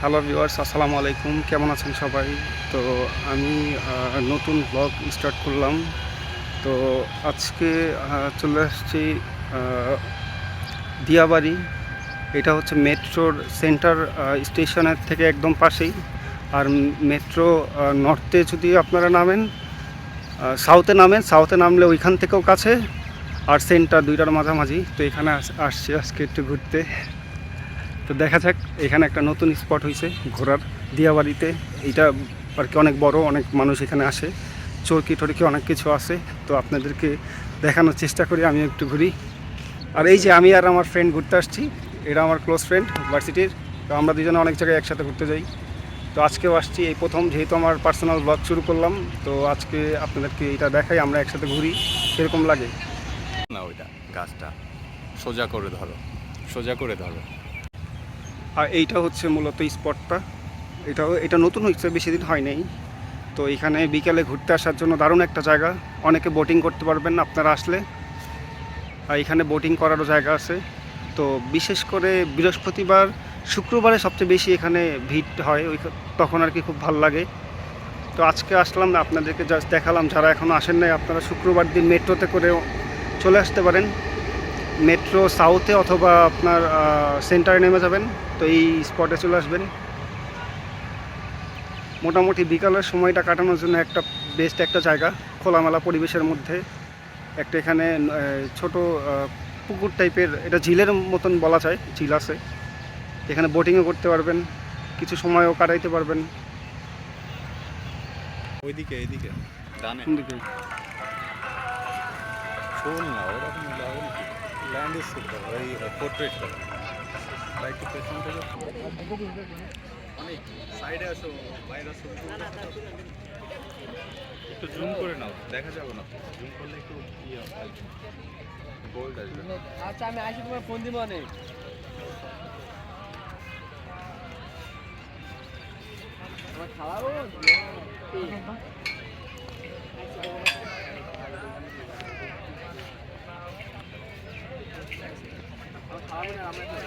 Hello viewers, আসসালামু আলাইকুম। কেমন আছেন সবাই? তো আমি নতুন ব্লগ স্টার্ট করলাম। তো আজকে চলে আসছি দিয়াবাড়ি। এটা হচ্ছে মেট্রোর সেন্টার স্টেশনের থেকে একদম পাশেই। আর মেট্রো নর্থে যদি আপনারা নামেন সাউথে নামেন সাউথে নামলে ওইখান থেকেও কাছে। আর সেন্টার দুইটার মাঝামাঝি। তো এখানে আস- আসছি আজকে একটু ঘুরতে। তো দেখা যাক, এখানে একটা নতুন স্পট হয়েছে ঘোরার দিয়াবাড়িতে। এইটা আর কি অনেক বড়, অনেক মানুষ এখানে আসে। চরকি টরকি অনেক কিছু আছে, তো আপনাদেরকে দেখানোর চেষ্টা করি আমি একটু ঘুরি। আর এই যে আমি আর আমার ফ্রেন্ড ঘুরতে আসছি এটা আমার ক্লোজ ফ্রেন্ড ভার্সিটির তো আমরা দুজনে অনেক জায়গায় একসাথে ঘুরতে যাই। তো আজকেও আসছি, এই প্রথম যেহেতু আমার পার্সোনাল ব্লগ শুরু করলাম, তো আজকে আপনাদেরকে এটা দেখাই, আমরা একসাথে ঘুরি, কীরকম লাগে? না, ওইটা গাছটা সোজা করে ধরো, সোজা করে ধরো। আর এইটা হচ্ছে মূলত স্পটটা। এটাও, এটা নতুন হয়েছে, বেশি দিন হয় নাই। তো এখানে বিকালে ঘুরতে আসার জন্য দারুণ একটা জায়গা। অনেকে বোটিং করতে পারবেন আপনারা আসলে। আর এখানে বোটিং করারও জায়গা আছে। তো বিশেষ করে বৃহস্পতিবার, শুক্রবারে সবচেয়ে বেশি এখানে ভিড় হয়। ওই তখন আর কি খুব ভালো লাগে। তো আজকে আসলাম না, আপনাদেরকে জাস্ট দেখালাম। যারা এখনও আসেন নাই, আপনারা শুক্রবার দিন মেট্রোতে করে চলে আসতে পারেন। মেট্রো সাউথে অথবা আপনার সেন্টারে নেমে যাবেন তো এই স্পটে চলে আসবেন। মোটামুটি বিকালের সময়টা কাটানোর জন্য একটা বেস্ট একটা জায়গা খোলামেলা পরিবেশের মধ্যে। একটা এখানে ছোট পুকুর টাইপের এটা ঝিলের মতন বলা যায় ঝিল আছে। এখানে বোটিংও করতে পারবেন কিছু সময়ও কাটাইতে পারবেন। ওইদিকে এইদিকে। ডানে। দিকে? না ওরকম পোর্ট্রেট করো লাইট পেছন থেকে অনেক সাইডে আসো বাইরে আসো একটু জুম করে নাও দেখা যাবে না। জুম করলে একটু ইয়ে গোল্ড আসবে। আচ্ছা আমি আসি তোমার ফোন দিব অনেক। আমার খাওয়াবো খাওয়াবো না